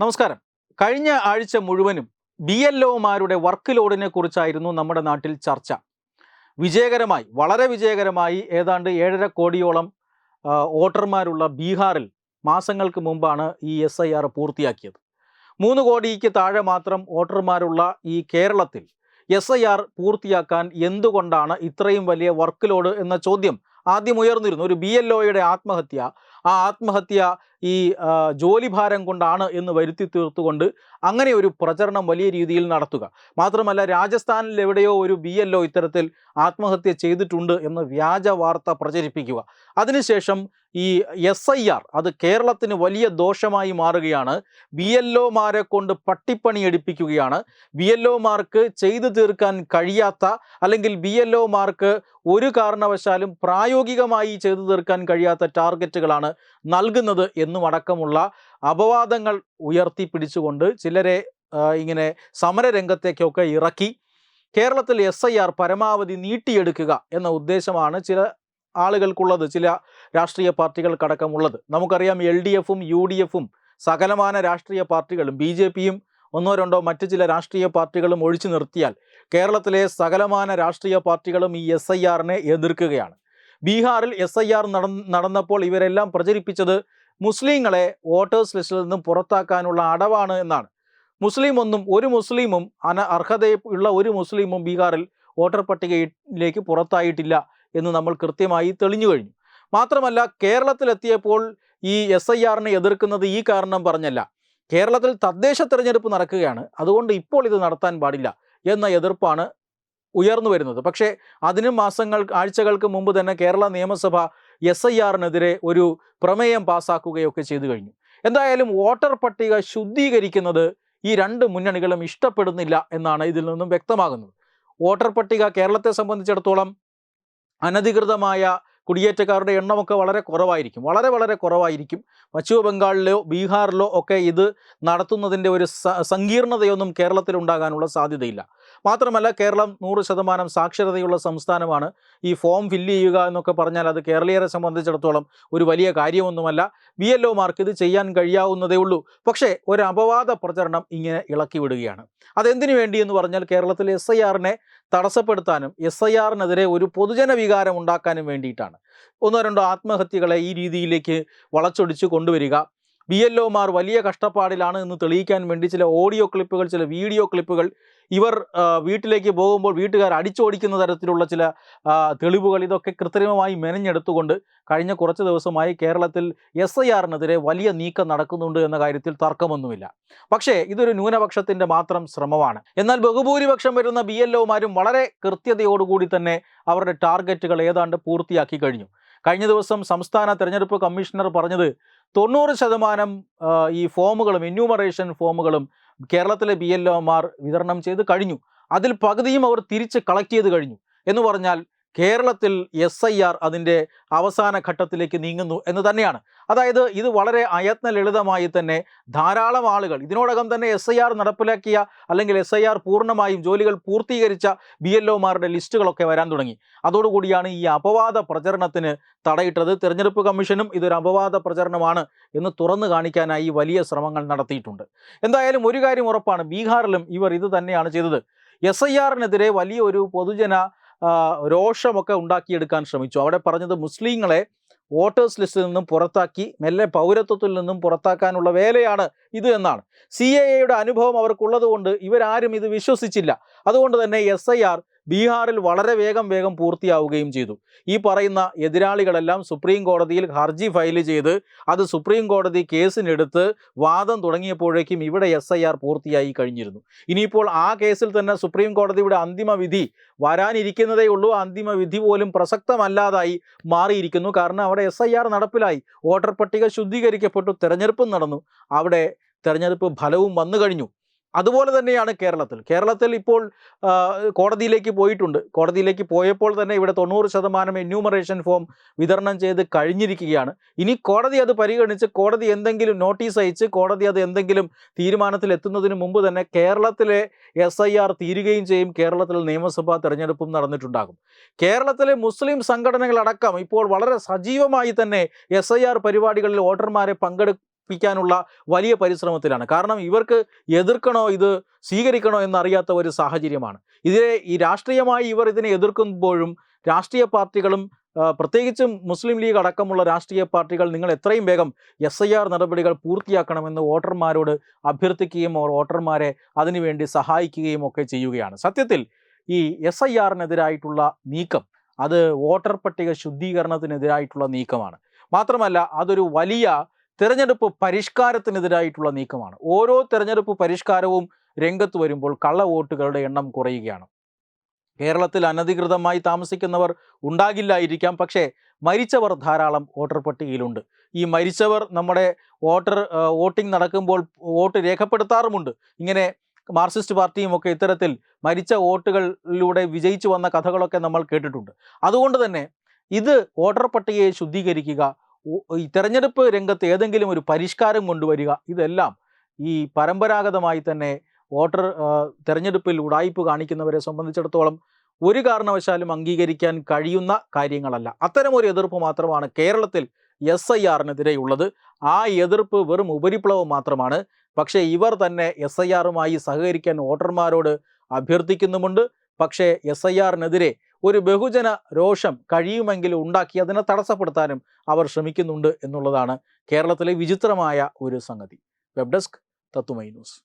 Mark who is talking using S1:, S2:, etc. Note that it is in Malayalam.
S1: നമസ്കാരം. കഴിഞ്ഞ ആഴ്ച മുഴുവനും ബി എൽ ഒമാരുടെ വർക്ക് ലോഡിനെ കുറിച്ചായിരുന്നു നമ്മുടെ നാട്ടിൽ ചർച്ച. വിജയകരമായി വളരെ വിജയകരമായി ഏതാണ്ട് ഏഴര കോടിയോളം വോട്ടർമാരുള്ള ബീഹാറിൽ മാസങ്ങൾക്ക് മുമ്പാണ് ഈ എസ് ഐ ആർ പൂർത്തിയാക്കിയത്. മൂന്ന് കോടിക്ക് താഴെ മാത്രം വോട്ടർമാരുള്ള ഈ കേരളത്തിൽ എസ് ഐ ആർ പൂർത്തിയാക്കാൻ എന്തുകൊണ്ടാണ് ഇത്രയും വലിയ വർക്ക് ലോഡ് എന്ന ചോദ്യം ആദ്യം ഉയർന്നിരുന്നു. ഒരു ബി എൽ ഒയുടെ ആത്മഹത്യ ആ ആത്മഹത്യ ഈ ജോലി ജോലിഭാരം കൊണ്ടാണ് എന്ന് വരുത്തി തീർത്തുകൊണ്ട് അങ്ങനെ ഒരു പ്രചരണം വലിയ രീതിയിൽ നടത്തുക. മാത്രമല്ല രാജസ്ഥാനിൽ എവിടെയോ ഒരു ബി എൽ ഇത്തരത്തിൽ ആത്മഹത്യ ചെയ്തിട്ടുണ്ട് എന്ന് വ്യാജ വാർത്ത പ്രചരിപ്പിക്കുക. അതിനുശേഷം ഈ എസ് ഐ ആർ അത് കേരളത്തിന് വലിയ ദോഷമായി മാറുകയാണ്. ബി എൽ ഒമാരെ കൊണ്ട് പട്ടിപ്പണി എടുപ്പിക്കുകയാണ് ബി എൽ ഒമാർക്ക് ചെയ്തു തീർക്കാൻ കഴിയാത്ത അല്ലെങ്കിൽ ബി എൽ ഒമാർക്ക് ഒരു കാരണവശാലും പ്രായോഗികമായി ചെയ്തു തീർക്കാൻ കഴിയാത്ത ടാർഗറ്റുകളാണ് നൽകുന്നത് എന്നും അടക്കമുള്ള അപവാദങ്ങൾ ഉയർത്തിപ്പിടിച്ചുകൊണ്ട് ചിലരെ ആ, ഇങ്ങനെ സമരരംഗത്തേക്കൊക്കെ ഇറക്കി കേരളത്തിൽ എസ് ഐ ആർ പരമാവധി നീട്ടിയെടുക്കുക എന്ന ഉദ്ദേശമാണ് ചില ആളുകൾക്കുള്ളത് ചില രാഷ്ട്രീയ പാർട്ടികൾക്കടക്കമുള്ളത്. നമുക്കറിയാം എൽ ഡി എഫും യു ഡി എഫും സകലമാന രാഷ്ട്രീയ പാർട്ടികളും ബി ജെ പിയും ഒന്നോ രണ്ടോ മറ്റ് ചില രാഷ്ട്രീയ പാർട്ടികളും ഒഴിച്ചു നിർത്തിയാൽ കേരളത്തിലെ സകലമാന രാഷ്ട്രീയ പാർട്ടികളും ഈ എസ് ഐ ആറിനെ എതിർക്കുകയാണ്. ബീഹാറിൽ എസ് ഐ ആർ നടന്നപ്പോൾ ഇവരെല്ലാം പ്രചരിപ്പിച്ചത് മുസ്ലിങ്ങളെ വോട്ടേഴ്സ് ലിസ്റ്റിൽ നിന്നും പുറത്താക്കാനുള്ള അടവാണ് എന്നാണ്. മുസ്ലിം ഒന്നും ഒരു മുസ്ലിമും അന അർഹതയുള്ള ഒരു മുസ്ലിമും ബീഹാറിൽ വോട്ടർ പട്ടികയിലേക്ക് പുറത്തായിട്ടില്ല എന്ന് നമ്മൾ കൃത്യമായി തെളിഞ്ഞു കഴിഞ്ഞു. മാത്രമല്ല കേരളത്തിലെത്തിയപ്പോൾ ഈ എസ് ഐ ആറിനെ എതിർക്കുന്നത് ഈ കാരണം പറഞ്ഞല്ല. കേരളത്തിൽ തദ്ദേശ തെരഞ്ഞെടുപ്പ് നടക്കുകയാണ്. അതുകൊണ്ട് ഇപ്പോൾ ഇത് നടത്താൻ പാടില്ല എന്ന എതിർപ്പാണ് ഉയർന്നു വരുന്നത്. പക്ഷേ അതിനും മാസങ്ങൾ ആഴ്ചകൾക്ക് മുമ്പ് തന്നെ കേരള നിയമസഭ എസ് ഐ ആറിനെതിരെ ഒരു പ്രമേയം പാസാക്കുകയൊക്കെ ചെയ്തു കഴിഞ്ഞു. എന്തായാലും വോട്ടർ പട്ടിക ശുദ്ധീകരിക്കുന്നത് ഈ രണ്ട് മുന്നണികളും ഇഷ്ടപ്പെടുന്നില്ല എന്നാണ് ഇതിൽ നിന്നും വ്യക്തമാകുന്നത്. വോട്ടർ പട്ടിക കേരളത്തെ സംബന്ധിച്ചിടത്തോളം അനധികൃതമായ കുടിയേറ്റക്കാരുടെ എണ്ണമൊക്കെ വളരെ കുറവായിരിക്കും. വളരെ വളരെ കുറവായിരിക്കും. പശ്ചിമ ബംഗാളിലോ ബീഹാറിലോ ഒക്കെ ഇത് നടത്തുന്നതിന്റെ ഒരു സങ്കീർണതയൊന്നും കേരളത്തിൽ ഉണ്ടാകാനുള്ള സാധ്യതയില്ല. മാത്രമല്ല കേരളം നൂറ് ശതമാനം സാക്ഷരതയുള്ള സംസ്ഥാനമാണ്. ഈ ഫോം ഫില്ല് ചെയ്യുക എന്നൊക്കെ പറഞ്ഞാൽ അത് കേരളീയരെ സംബന്ധിച്ചിടത്തോളം ഒരു വലിയ കാര്യമൊന്നുമല്ല. ബി എൽ ഒമാർക്ക് ഇത് ചെയ്യാൻ കഴിയാവുന്നതേ ഉള്ളൂ. പക്ഷേ ഒരു അപവാദ പ്രചരണം ഇങ്ങനെ ഇളക്കി വിടുകയാണ്. അതെന്തിനു വേണ്ടി എന്ന് പറഞ്ഞാൽ കേരളത്തിൽ എസ് ഐ ആറിനെ തടസ്സപ്പെടുത്താനും എസ് ഐ ആറിനെതിരെ ഒരു പൊതുജന വികാരം ഉണ്ടാക്കാനും വേണ്ടിയിട്ടാണ്. ഒന്നോ രണ്ടോ ആത്മഹത്യകളെ ഈ രീതിയിലേക്ക് വളച്ചൊടിച്ച് കൊണ്ടുവരിക. ബി എൽ ഒമാർ വലിയ കഷ്ടപ്പാടിലാണ് എന്ന് തെളിയിക്കാൻ വേണ്ടി ചില ഓഡിയോ ക്ലിപ്പുകൾ ചില വീഡിയോ ക്ലിപ്പുകൾ ഇവർ വീട്ടിലേക്ക് പോകുമ്പോൾ വീട്ടുകാർ അടിച്ചോടിക്കുന്ന തരത്തിലുള്ള ചില തെളിവുകൾ ഇതൊക്കെ കൃത്രിമമായി മെനഞ്ഞെടുത്തുകൊണ്ട് കഴിഞ്ഞ കുറച്ച് ദിവസമായി കേരളത്തിൽ എസ് ഐ ആറിനെതിരെ വലിയ നീക്കം നടക്കുന്നുണ്ട് എന്ന കാര്യത്തിൽ തർക്കമൊന്നുമില്ല. പക്ഷേ ഇതൊരു ന്യൂനപക്ഷത്തിന്റെ മാത്രം ശ്രമമാണ്. എന്നാൽ ബഹുഭൂരിപക്ഷം വരുന്ന ബി എൽ ഒമാരും വളരെ കൃത്യതയോടുകൂടി തന്നെ അവരുടെ ടാർഗറ്റുകൾ ഏതാണ്ട് പൂർത്തിയാക്കി കഴിഞ്ഞു. കഴിഞ്ഞ ദിവസം സംസ്ഥാന തെരഞ്ഞെടുപ്പ് കമ്മീഷണർ പറഞ്ഞത് തൊണ്ണൂറ് ശതമാനം ഈ ഫോമുകളും എന്യൂമറേഷൻ ഫോമുകളും കേരളത്തിലെ ബി എൽ ഒമാർ വിതരണം ചെയ്ത് കഴിഞ്ഞു. അതിൽ പകുതിയും അവർ തിരിച്ച് കളക്ട് ചെയ്ത് കഴിഞ്ഞു. എന്ന് പറഞ്ഞാൽ കേരളത്തിൽ എസ് ഐ ആർ അതിന്റെ അവസാന ഘട്ടത്തിലേക്ക് നീങ്ങുന്നു എന്ന് തന്നെയാണ്. അതായത് ഇത് വളരെ അയത്ന ലളിതമായി തന്നെ ധാരാളം ആളുകൾ ഇതിനോടകം തന്നെ എസ് ഐ ആർ നടപ്പിലാക്കിയ അല്ലെങ്കിൽ എസ് ഐ ആർ പൂർണമായും ജോലികൾ പൂർത്തീകരിച്ച ബി എൽ ഒമാരുടെ ലിസ്റ്റുകളൊക്കെ വരാൻ തുടങ്ങി. അതോടുകൂടിയാണ് ഈ അപവാദ പ്രചരണത്തിന് തടയിട്ടത്. തെരഞ്ഞെടുപ്പ് കമ്മീഷനും ഇതൊരു അപവാദ പ്രചരണമാണ് എന്ന് തുറന്നു കാണിക്കാനായി വലിയ ശ്രമങ്ങൾ നടത്തിയിട്ടുണ്ട്. എന്തായാലും ഒരു കാര്യം ഉറപ്പാണ് ബീഹാറിലും ഇവർ ഇത് തന്നെയാണ് ചെയ്തത്. എസ് ഐ ആറിനെതിരെ വലിയൊരു പൊതുജന രോഷമൊക്കെ ഉണ്ടാക്കിയെടുക്കാൻ ശ്രമിച്ചു. അവിടെ പറഞ്ഞത് മുസ്ലിങ്ങളെ വോട്ടേഴ്സ് ലിസ്റ്റിൽ നിന്നും പുറത്താക്കി മെല്ലെ പൗരത്വത്തിൽ നിന്നും പുറത്താക്കാനുള്ള വേലയാണ് ഇത് എന്നാണ്. സി എ എയുടെ അനുഭവം അവർക്കുള്ളത് കൊണ്ട് ഇവരാരും ഇത് വിശ്വസിച്ചില്ല. അതുകൊണ്ട് തന്നെ എസ് ഐ ആർ ബീഹാറിൽ വളരെ വേഗം വേഗം പൂർത്തിയാവുകയും ചെയ്തു. ഈ പറയുന്ന എതിരാളികളെല്ലാം സുപ്രീം കോടതിയിൽ ഹർജി ഫയൽ ചെയ്ത് അത് സുപ്രീം കോടതി കേസിനെടുത്ത് വാദം തുടങ്ങിയപ്പോഴേക്കും ഇവിടെ എസ് പൂർത്തിയായി കഴിഞ്ഞിരുന്നു. ഇനിയിപ്പോൾ ആ കേസിൽ തന്നെ സുപ്രീം കോടതിയുടെ അന്തിമ വിധി വരാനിരിക്കുന്നതേ ഉള്ളൂ. അന്തിമ വിധി പോലും പ്രസക്തമല്ലാതായി മാറിയിരിക്കുന്നു. കാരണം അവിടെ എസ് നടപ്പിലായി. വോട്ടർ പട്ടിക ശുദ്ധീകരിക്കപ്പെട്ടു. തെരഞ്ഞെടുപ്പും നടന്നു. അവിടെ തെരഞ്ഞെടുപ്പ് ഫലവും വന്നു കഴിഞ്ഞു. അതുപോലെ തന്നെയാണ് കേരളത്തിൽ. കേരളത്തിൽ ഇപ്പോൾ കോടതിയിലേക്ക് പോയിട്ടുണ്ട്. കോടതിയിലേക്ക് പോയപ്പോൾ തന്നെ ഇവിടെ തൊണ്ണൂറ് ശതമാനം എന്യൂമറേഷൻ ഫോം വിതരണം ചെയ്ത് കഴിഞ്ഞിരിക്കുകയാണ്. ഇനി കോടതി അത് പരിഗണിച്ച് കോടതി എന്തെങ്കിലും നോട്ടീസ് അയച്ച് കോടതി അത് എന്തെങ്കിലും തീരുമാനത്തിൽ എത്തുന്നതിന് മുമ്പ് തന്നെ കേരളത്തിലെ എസ് ഐ ആർ തീരുകയും ചെയ്യും. കേരളത്തിൽ നിയമസഭാ തെരഞ്ഞെടുപ്പും നടന്നിട്ടുണ്ടാകും. കേരളത്തിലെ മുസ്ലിം സംഘടനകളടക്കം ഇപ്പോൾ വളരെ സജീവമായി തന്നെ എസ് ഐ ആർ പരിപാടികളിൽ വോട്ടർമാരെ പങ്കെടു പ്പിക്കാനുള്ള വലിയ പരിശ്രമത്തിലാണ്. കാരണം ഇവർക്ക് എതിർക്കണോ ഇത് സ്വീകരിക്കണോ എന്നറിയാത്ത ഒരു സാഹചര്യമാണ്. ഇതിനെ ഈ രാഷ്ട്രീയമായി ഇവർ ഇതിനെ എതിർക്കുമ്പോഴും രാഷ്ട്രീയ പാർട്ടികളും പ്രത്യേകിച്ചും മുസ്ലിം ലീഗ് അടക്കമുള്ള രാഷ്ട്രീയ പാർട്ടികൾ നിങ്ങൾ എത്രയും വേഗം എസ് ഐ ആർ നടപടികൾ പൂർത്തിയാക്കണമെന്ന് വോട്ടർമാരോട് അഭ്യർത്ഥിക്കുകയും അവർ വോട്ടർമാരെ അതിനുവേണ്ടി സഹായിക്കുകയും ഒക്കെ ചെയ്യുകയാണ്. സത്യത്തിൽ ഈ എസ് ഐ ആറിനെതിരായിട്ടുള്ള നീക്കം അത് വോട്ടർ പട്ടിക ശുദ്ധീകരണത്തിനെതിരായിട്ടുള്ള നീക്കമാണ്. മാത്രമല്ല അതൊരു വലിയ തെരഞ്ഞെടുപ്പ് പരിഷ്കാരത്തിനെതിരായിട്ടുള്ള നീക്കമാണ്. ഓരോ തെരഞ്ഞെടുപ്പ് പരിഷ്കാരവും രംഗത്ത് വരുമ്പോൾ കള്ള വോട്ടുകളുടെ എണ്ണം കുറയുകയാണ്. കേരളത്തിൽ അനധികൃതമായി താമസിക്കുന്നവർ ഉണ്ടാകില്ലായിരിക്കാം പക്ഷേ മരിച്ചവർ ധാരാളം വോട്ടർ പട്ടികയിലുണ്ട്. ഈ മരിച്ചവർ നമ്മുടെ വോട്ടർ വോട്ടിംഗ് നടക്കുമ്പോൾ വോട്ട് രേഖപ്പെടുത്താറുമുണ്ട്. ഇങ്ങനെ മാർക്സിസ്റ്റ് പാർട്ടിയും ഒക്കെ ഇത്തരത്തിൽ മരിച്ച വോട്ടുകളിലൂടെ വിജയിച്ചു വന്ന കഥകളൊക്കെ നമ്മൾ കേട്ടിട്ടുണ്ട്. അതുകൊണ്ട് തന്നെ ഇത് വോട്ടർ പട്ടികയെ ശുദ്ധീകരിക്കുക ഈ തെരഞ്ഞെടുപ്പ് രംഗത്ത് ഏതെങ്കിലും ഒരു പരിഷ്കാരം കൊണ്ടുവരിക ഇതെല്ലാം ഈ പരമ്പരാഗതമായി തന്നെ വോട്ടർ തെരഞ്ഞെടുപ്പിൽ ഉടായ്പ് കാണിക്കുന്നവരെ സംബന്ധിച്ചിടത്തോളം ഒരു കാരണവശാലും അംഗീകരിക്കാൻ കഴിയുന്ന കാര്യങ്ങളല്ല. അത്തരമൊരു എതിർപ്പ് മാത്രമാണ് കേരളത്തിൽ എസ് ഐ ആറിനെതിരെയുള്ളത്. ആ എതിർപ്പ് വെറും ഉപരിപ്ലവം മാത്രമാണ്. പക്ഷേ ഇവർ തന്നെ എസ് ഐ ആറുമായി സഹകരിക്കാൻ വോട്ടർമാരോട് അഭ്യർത്ഥിക്കുന്നുമുണ്ട്. പക്ഷേ എസ് ഐ ആറിനെതിരെ ഒരു ബഹുജന രോഷം കഴിയുമെങ്കിൽ ഉണ്ടാക്കി അതിനെ തടസ്സപ്പെടുത്താനും അവർ ശ്രമിക്കുന്നുണ്ട് എന്നുള്ളതാണ് കേരളത്തിലെ വിചിത്രമായ ഒരു സംഗതി. വെബ് ഡെസ്ക് തത്തുമൈ ന്യൂസ്.